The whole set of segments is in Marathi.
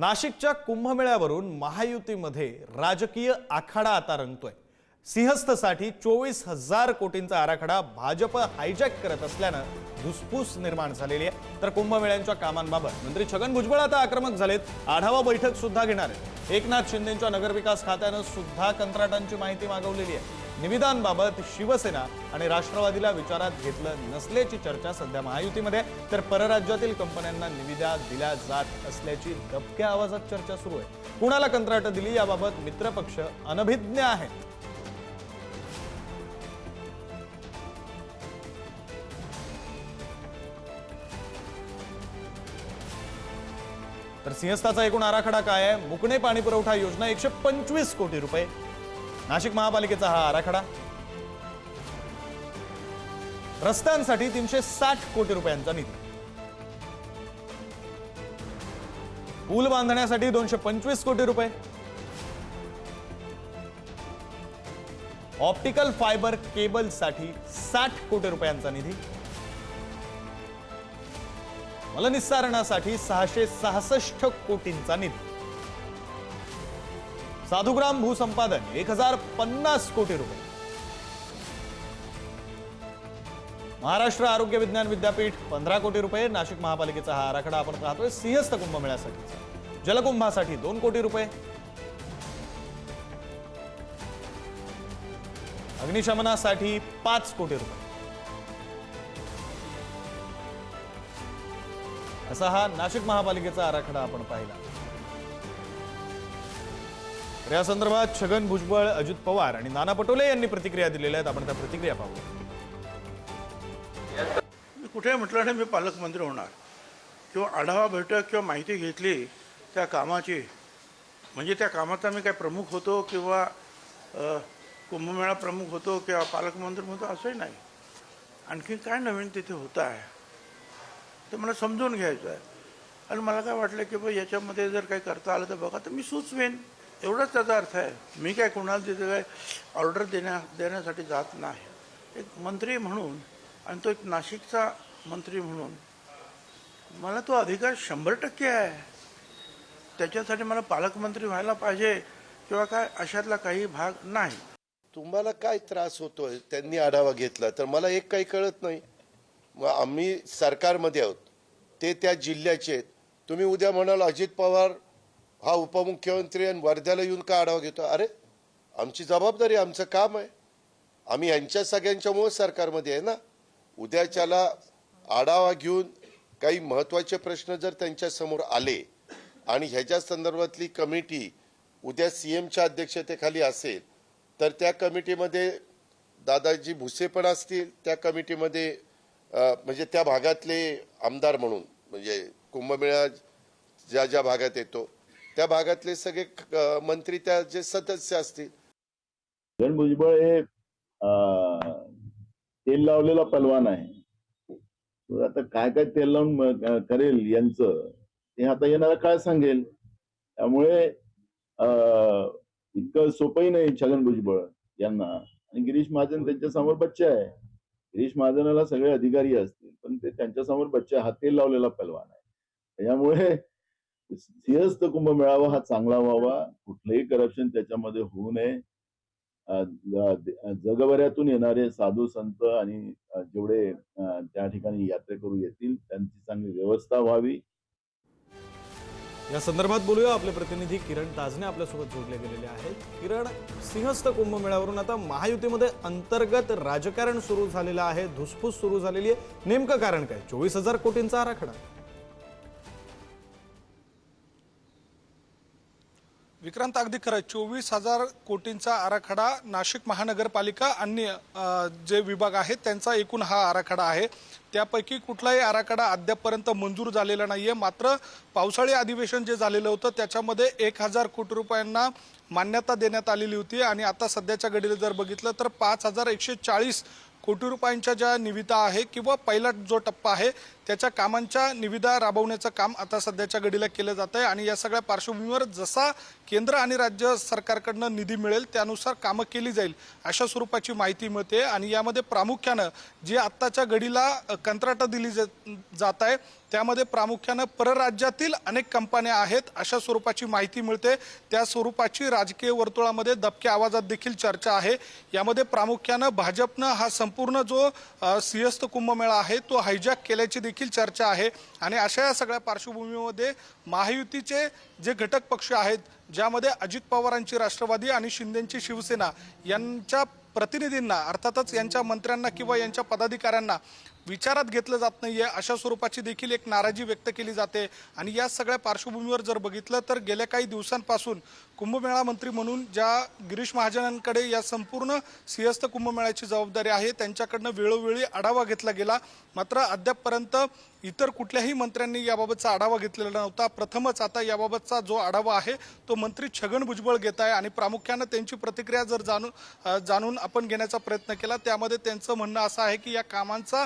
नाशिकच्या कुंभमेळ्यावरून महायुतीमध्ये राजकीय आखाडा आता रंगतोय. सिंहस्थसाठी चोवीस हजार कोटींचा आराखडा भाजप हायजॅक करत असल्यानं धुसफूस निर्माण झालेली आहे. तर कुंभमेळ्यांच्या कामांबाबत मंत्री छगन भुजबळ आता आक्रमक झालेत. आढावा बैठक सुद्धा घेणार आहेत. एकनाथ शिंदेच्या नगरविकास खात्यानं सुद्धा कंत्राटांची माहिती मागवलेली आहे. निविदांबाबत शिवसेना आणि राष्ट्रवादीला विचारात घेतलं नसल्याची चर्चा सध्या महायुतीमध्ये. तर परराज्यातील कंपन्यांना निविदा दिल्या जात असल्याची दबक्या आवाजात चर्चा सुरू आहे. कुणाला कंत्राट दिली याबाबत मित्रपक्ष अनभिज्ञ आहेत. तर सिंहस्थाचा एकूण आराखडा काय आहे? मुकणे पाणी पुरवठा योजना एकशे पंचवीस कोटी रुपये. नाशिक महापालिकेचा हा आराखडा. रस्त्यांसाठी तीनशे साठ कोटी रुपयांचा निधी. पूल बांधण्यासाठी दोनशे पंचवीस कोटी रुपये. ऑप्टिकल फायबर केबलसाठी साठ कोटी रुपयांचा निधी. मलनिस्सारणासाठी सहाशे सहासष्ट कोटींचा निधी. साधुग्राम भूसंपादन एक हजार पन्नास कोटी रुपये. महाराष्ट्र आरोग्य विज्ञान विद्यापीठ पंधरा कोटी रुपये. नाशिक महापालिकेचा हा आराखडा आपण पाहतोय. सिंहस्थ कुंभमेळ्यासाठीचा. जलकुंभासाठी दोन कोटी रुपये. अग्निशमनासाठी पाच कोटी रुपये. असा हा नाशिक महापालिकेचा आराखडा आपण पाहिला. या संदर्भात छगन भुजबळ अजित पवार आणि नाना पटोले यांनी प्रतिक्रिया दिलेल्या आहेत. आपण त्या प्रतिक्रिया पाहू. मी कुठे म्हटलं नाही मी पालकमंत्री होणार. किंवा आढावा बैठक किंवा माहिती घेतली त्या कामाची म्हणजे त्या कामाचा मी काय प्रमुख होतो किंवा कुंभमेळा प्रमुख होतो किंवा पालकमंत्री होतो असंही नाही. आणखी काय नवीन तिथे होतं आहे ते मला समजून घ्यायचं आहे. आणि मला काय वाटलं की बा याच्यामध्ये जर काही करता आलं तर बघा तर मी सुचवेन. एवढाच त्याचा अर्थ आहे. मी काय कोणाला तिथे काय ऑर्डर देण्या देण्यासाठी जात नाही. एक मंत्री म्हणून आणि तो एक नाशिकचा मंत्री म्हणून मला तो अधिकार शंभर टक्के आहे. त्याच्यासाठी मला पालकमंत्री व्हायला पाहिजे किंवा काय अशातला काही भाग नाही. तुम्हाला काय त्रास होतोय? त्यांनी आढावा घेतला. तर मला एक काही कळत नाही. मग आम्ही सरकारमध्ये आहोत. ते त्या जिल्ह्याचे आहेत. तुम्ही उद्या म्हणाल अजित पवार हा उपमुख्यमंत्री आणि वर्ध्याला येऊन का आढावा घेतो? अरे आमची जबाबदारी आमचं काम आहे. आम्ही यांच्या सगळ्यांच्यामुळे सरकारमध्ये आहे ना? उद्याच्याला आढावा घेऊन काही महत्त्वाचे प्रश्न जर त्यांच्यासमोर आले आणि ह्याच्या संदर्भातली कमिटी उद्या सी एमच्या अध्यक्षतेखाली असेल तर त्या कमिटीमध्ये दादाजी भुसे पण असतील त्या कमिटीमध्ये म्हणजे त्या भागातले आमदार म्हणून म्हणजे कुंभमेळा ज्या ज्या भागात येतो त्या भागातले सगळे मंत्री त्या जे सदस्य असतील. छगन भुजबळ हे तेल लावलेला पलवान आहे. आता काय काय तेल लावून करेल यांचं ते आता येणारा काळ सांगेल. त्यामुळे इतकं सोपंही नाही छगन भुजबळ यांना. आणि गिरीश महाजन त्यांच्यासमोर बच्चे आहे. गिरीश महाजनाला सगळे अधिकारी असतील पण ते त्यांच्यासमोर बच्चे हा तेल लावलेला पलवान आहे. त्यामुळे सिंहस्थ कुंभ मेळावा हा चांगला व्हावा. कुठलंही करप्शन त्याच्यामध्ये होऊ नये. जगभऱ्यातून येणारे साधू संत आणि जेवढे त्या ठिकाणी यात्रेकरू येतील त्यांची चांगली व्यवस्था व्हावी. या संदर्भात बोलूया आपले प्रतिनिधी किरण ताजने आपल्यासोबत जोडले गेलेले आहेत. किरण सिंहस्थ कुंभमेळ्यावरून आता महायुतीमध्ये अंतर्गत राजकारण सुरू झालेलं आहे. धुसफूस सुरू झालेली आहे. नेमकं कारण काय? चोवीस हजार कोटींचा आराखडा. विक्रांत अगदी खरं चोवीस हजार कोटींचा आराखडा नाशिक महानगरपालिका आणि जे विभाग आहेत त्यांचा एकूण हा आराखडा आहे. त्यापैकी कुठलाही आराखडा अद्यापपर्यंत मंजूर झालेला नाही आहे मात्र पावसाळी अधिवेशन जे झालेलं होतं त्याच्यामध्ये एक हजार कोटी रुपयांना मान्यता देण्यात आलेली होती. आणि आता सध्याच्या घडीला जर बघितलं तर पाच हजार एकशे चाळीस कोटी रुपयांच्या ज्या निविदा आहे किंवा पहिला जो टप्पा आहे त्याच्या कामांच्या निविदा राबवण्याचं काम आता सध्याच्या घडीला केलं जात आहे आणि या सगळ्या पार्श्वभूमीवर जसा केंद्र आणि राज्य सरकारकडनं निधी मिळेल त्यानुसार कामं केली जाईल अशा स्वरूपाची माहिती मिळते आणि यामध्ये प्रामुख्यानं जी आत्ताच्या घडीला कंत्राटं दिली जात आहे त्यामध्ये प्रामुख्यानं परराज्यातील अनेक कंपन्या आहेत अशा स्वरूपाची माहिती मिळते. त्या स्वरूपाची राजकीय वर्तुळामध्ये दबक्या आवाजात देखील चर्चा आहे. यामध्ये प्रामुख्यानं भाजपनं हा संपूर्ण जो सिंहस्थ कुंभमेळा आहे तो हायजॅक केल्याची देखील चर्चा आहे. आणि अशा या सगळ्या पार्श्वभूमीमध्ये महायुतीचे जे घटक पक्ष आहेत ज्यामध्ये अजित पवारांची राष्ट्रवादी आणि शिंदेंची शिवसेना यांच्या प्रतिनिधींना अर्थातच यांच्या मंत्र्यांना किंवा यांच्या पदाधिकाऱ्यांना विचारात घेतलं जात नाहीये अशा स्वरूपाची देखील एक नाराजी व्यक्त केली जाते. आणि या सगळ्या पार्श्वभूमीवर जर बघितलं तर गेल्या काही दिवसांपासून कुंभमेळा मंत्री म्हणून ज्या गिरीश महाजनांकडे या संपूर्ण सिंहस्थ कुंभमेळ्याची जबाबदारी आहे त्यांच्याकडनं वेळोवेळी आढावा घेतला गेला. मात्र अद्यापपर्यंत इतर कुठल्याही मंत्र्यांनी याबाबतचा आढावा घेतलेला नव्हता. प्रथमच आता याबाबतचा जो आढावा आहे तो मंत्री छगन भुजबळ घेत आहे आणि प्रामुख्यानं त्यांची प्रतिक्रिया जर जाणून जाणून आपण घेण्याचा प्रयत्न केला त्यामध्ये त्यांचं म्हणणं असं आहे की या कामांचा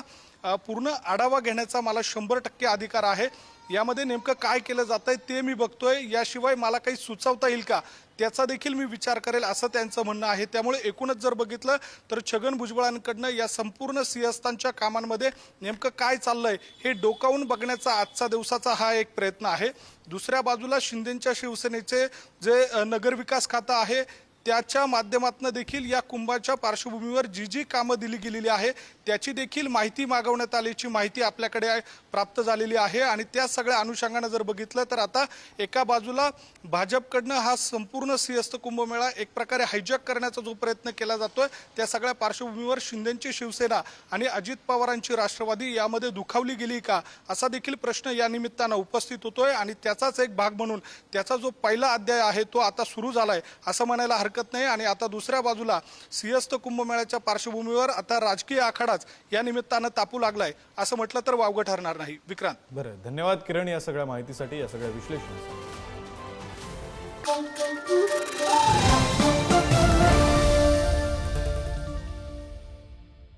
पूर्ण आढावा घेण्याचा मला शंभर टक्के अधिकार आहे. यामध्ये नेमकं काय केलं जात आहे ते मी बघतोय. याशिवाय मला काही सुचवता येईल का? त्याचा देखील मी विचार करेल असं त्यांचं म्हणणं आहे. त्यामुळे एकूणच जर बघितलं तर छगन भुजबळांकडनं या संपूर्ण सिंहस्थांच्या कामांमध्ये नेमकं काय चाललंय हे डोकावून बघण्याचा आजचा दिवसाचा हा एक प्रयत्न आहे. दुसऱ्या बाजूला शिंदेच्या शिवसेनेचे जे नगरविकास खातं आहे त्याच्या माध्यमातून देखील या कुंभाच्या पार्श्वभूमीवर जी जी कामं दिली गेलेली आहे त्याची देखील माहिती मागवण्यात आल्याची माहिती आपल्याकडे प्राप्त झालेली आहे. आणि त्या सगळ्या अनुषंगानं जर बघितलं तर आता एका बाजूला भाजपकडनं हा संपूर्ण सिंहस्थ कुंभमेळा एक प्रकारे हायजॅक करण्याचा जो प्रयत्न केला जातोय त्या सगळ्या पार्श्वभूमीवर शिंदेची शिवसेना आणि अजित पवारांची राष्ट्रवादी यामध्ये दुखावली गेली का असा देखील प्रश्न या निमित्तानं उपस्थित होतोय. आणि त्याचाच एक भाग म्हणून त्याचा जो पहिला अध्याय आहे तो आता सुरू झालाय असं म्हणायला हरकत नाही. आणि आता दुसऱ्या बाजूला सिंहस्थ कुंभमेळ्याच्या पार्श्वभूमीवर आता राजकीय आखाडाच या निमित्तानं तापू लागलाय. असं म्हटलं तर वावगं ठरणार नाही. विक्रांत. बरं. धन्यवाद किरण या सगळ्या माहितीसाठी या सगळ्या विश्लेषणासाठी.